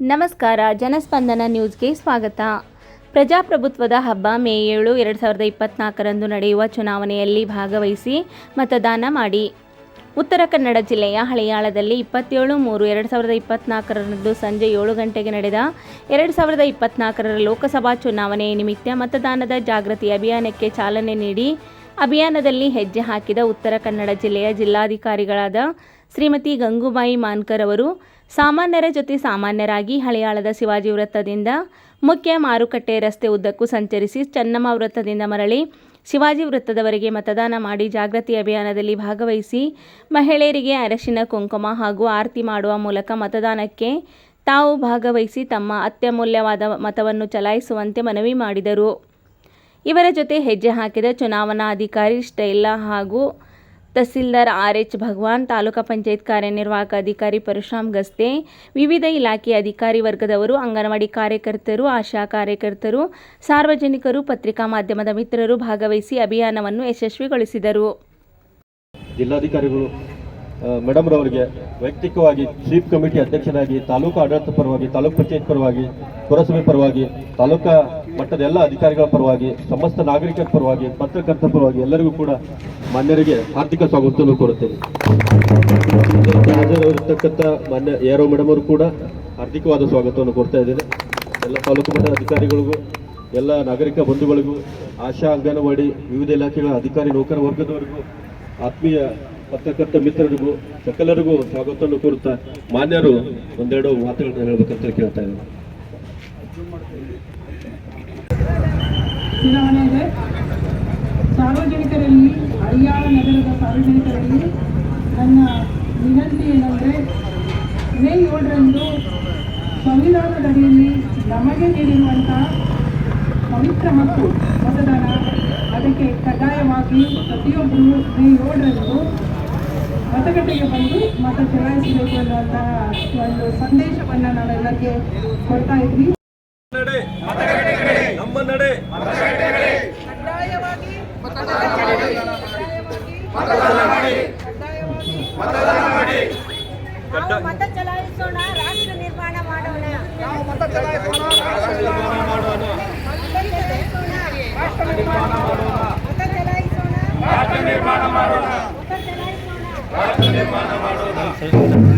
ನಮಸ್ಕಾರ, ಜನಸ್ಪಂದನ ನ್ಯೂಸ್ಗೆ ಸ್ವಾಗತ. ಪ್ರಜಾಪ್ರಭುತ್ವದ ಹಬ್ಬ ಮೇ ಏಳು ಎರಡು ಸಾವಿರದ ಇಪ್ಪತ್ನಾಲ್ಕರಂದು ನಡೆಯುವ ಚುನಾವಣೆಯಲ್ಲಿ ಭಾಗವಹಿಸಿ ಮತದಾನ ಮಾಡಿ. ಉತ್ತರ ಕನ್ನಡ ಜಿಲ್ಲೆಯ ಹಳೆಯಾಳದಲ್ಲಿ ಇಪ್ಪತ್ತೇಳು ಮೂರು ಎರಡು ಸಾವಿರದ ಇಪ್ಪತ್ನಾಲ್ಕರಂದು ಸಂಜೆ ಏಳು ಗಂಟೆಗೆ ನಡೆದ ಎರಡು ಸಾವಿರದ ಇಪ್ಪತ್ನಾಲ್ಕರ ಲೋಕಸಭಾ ಚುನಾವಣೆ ನಿಮಿತ್ತ ಮತದಾನದ ಜಾಗೃತಿ ಅಭಿಯಾನಕ್ಕೆ ಚಾಲನೆ ನೀಡಿ ಅಭಿಯಾನದಲ್ಲಿ ಹೆಜ್ಜೆ ಹಾಕಿದ ಉತ್ತರ ಕನ್ನಡ ಜಿಲ್ಲೆಯ ಜಿಲ್ಲಾಧಿಕಾರಿಗಳಾದ ಶ್ರೀಮತಿ ಗಂಗೂಬಾಯಿ ಮಾನ್ಕರ್ ಅವರು ಸಾಮಾನ್ಯರ ಜೊತೆ ಸಾಮಾನ್ಯರಾಗಿ ಹಳೆಯಾಳದ ಶಿವಾಜಿ ವೃತ್ತದಿಂದ ಮುಖ್ಯ ಮಾರುಕಟ್ಟೆ ರಸ್ತೆ ಉದ್ದಕ್ಕೂ ಸಂಚರಿಸಿ ಚನ್ನಮ್ಮ ವೃತ್ತದಿಂದ ಮರಳಿ ಶಿವಾಜಿ ವೃತ್ತದವರೆಗೆ ಮತದಾನ ಮಾಡಿ ಜಾಗೃತಿ ಅಭಿಯಾನದಲ್ಲಿ ಭಾಗವಹಿಸಿ ಮಹಿಳೆಯರಿಗೆ ಅರಶಿನ, ಕುಂಕುಮ ಹಾಗೂ ಆರತಿ ಮಾಡುವ ಮೂಲಕ ಮತದಾನಕ್ಕೆ ತಾವು ಭಾಗವಹಿಸಿ ತಮ್ಮ ಅತ್ಯಮೂಲ್ಯವಾದ ಮತವನ್ನು ಚಲಾಯಿಸುವಂತೆ ಮನವಿ ಮಾಡಿದರು. ಇವರ ಜೊತೆ ಹೆಜ್ಜೆ ಹಾಕಿದ ಚುನಾವಣಾಧಿಕಾರಿ ಸ್ಟೈಲಾ ಹಾಗೂ ತಹಸೀಲ್ದಾರ್ ಆರ್ ಎಚ್ ಭಗವಾನ್, ತಾಲೂಕಾ ಪಂಚಾಯತ್ ಕಾರ್ಯನಿರ್ವಾಹಕ ಅಧಿಕಾರಿ ಪರಶುರಾಮ್ ಗಸ್ತೆ, ವಿವಿಧ ಇಲಾಖೆ ಅಧಿಕಾರಿ ವರ್ಗದವರು, ಅಂಗನವಾಡಿ ಕಾರ್ಯಕರ್ತರು, ಆಶಾ ಕಾರ್ಯಕರ್ತರು, ಸಾರ್ವಜನಿಕರು, ಪತ್ರಿಕಾ ಮಾಧ್ಯಮದ ಮಿತ್ರರು ಭಾಗವಹಿಸಿ ಅಭಿಯಾನವನ್ನು ಯಶಸ್ವಿಗೊಳಿಸಿದರು. ಜಿಲ್ಲಾಧಿಕಾರಿಗಳು ಮೇಡಮ್ ರವರಿಗೆ ವೈಯಕ್ತಿಕವಾಗಿ ಸ್ವೀಪ್ ಕಮಿಟಿ ಅಧ್ಯಕ್ಷರಾಗಿ, ತಾಲೂಕು ಆಡಳಿತ ಪರವಾಗಿ, ತಾಲೂಕು ಪಂಚಾಯತ್ ಪರವಾಗಿ, ಪುರಸಭೆ ಪರವಾಗಿ, ತಾಲೂಕಾ ಮಟ್ಟದ ಎಲ್ಲ ಅಧಿಕಾರಿಗಳ ಪರವಾಗಿ, ಸಮಸ್ತ ನಾಗರಿಕರ ಪರವಾಗಿ, ಪತ್ರಕರ್ತರ ಪರವಾಗಿ ಎಲ್ಲರಿಗೂ ಕೂಡ ಮಾನ್ಯರಿಗೆ ಹಾರ್ದಿಕ ಸ್ವಾಗತವನ್ನು ಕೋರುತ್ತೇನೆ. ಇದಕ್ಕೆ ಹಾಜರಿರತಕ್ಕಂಥ ಮಾನ್ಯ ಎರೋ ಮೇಡಮ್ ಅವರು ಕೂಡ ಹಾರ್ದಿಕವಾದ ಸ್ವಾಗತವನ್ನು ಕೊಡ್ತಾ ಇದ್ದೇನೆ. ಎಲ್ಲ ತಾಲೂಕು ಮಟ್ಟದ ಅಧಿಕಾರಿಗಳಿಗೂ, ಎಲ್ಲ ನಾಗರಿಕ ಬಂಧುಗಳಿಗೂ, ಆಶಾ ಅಂಗನವಾಡಿ ವಿವಿಧ ಇಲಾಖೆಗಳ ಅಧಿಕಾರಿ ನೌಕರ ವರ್ಗದವರಿಗೂ, ಆತ್ಮೀಯ ಪತ್ರಕರ್ತ ಮಿತ್ರರಿಗೂ, ಸಕಲರಿಗೂ ಸ್ವಾಗತವನ್ನು ಕೋರುತ್ತಾ ಮಾನ್ಯರು ಒಂದೆರಡು ಮಾತುಗಳನ್ನು ಹೇಳಬೇಕಂತ ಕೇಳ್ತಾ ಇದ್ದಾರೆ ಚುನಾವಣೆ ಸಾರ್ವಜನಿಕರಲ್ಲಿ, ಹರಿಯಾಣ ನಗರದ ಸಾರ್ವಜನಿಕರಲ್ಲಿ ನನ್ನ ವಿನಂತಿ ಏನಂದರೆ ಮೇ ಏಳರಂದು ಸಂವಿಧಾನದಡಿಯಲ್ಲಿ ನಮಗೆ ನೀಡಿರುವಂಥ ಪವಿತ್ರ ಮತ್ತು ಮತದಾನ ಅದಕ್ಕೆ ಕಡ್ಡಾಯವಾಗಿ ಪ್ರತಿಯೊಬ್ಬರು ಮೇ ಏಳರಂದು ಮತಗಟ್ಟೆಗೆ ಬಂದು ಮತ ಚಲಾಯಿಸಬೇಕು ಅನ್ನುವಂತಹ ಒಂದು ಸಂದೇಶವನ್ನು ನಾವೆಲ್ಲಕ್ಕೆ ಕೊಡ್ತಾ ಇದ್ವಿ. ನಡೆ. ನಮ್ಮ ನಡೆ ಕಡ್ಡಾಯವಾಗಿ. ಮತದಾನ ಮಾಡಿ. ಮತದಾನ ಮಾಡಿ ನಾವು ಮತ ಚಲಾಯಿಸೋಣ ರಾಷ್ಟ್ರ ನಿರ್ಮಾಣ ಮಾಡೋಣ. ನಾವು ಮತ ಚಲಾಯಿಸೋಣ ರಾಷ್ಟ್ರ ನಿರ್ಮಾಣ ಮಾಡೋಣ. ಮಾಡೋಣ. ಮತ ರಾಷ್ಟ್ರ ನಿರ್ಮಾಣ ಮಾಡೋಣ.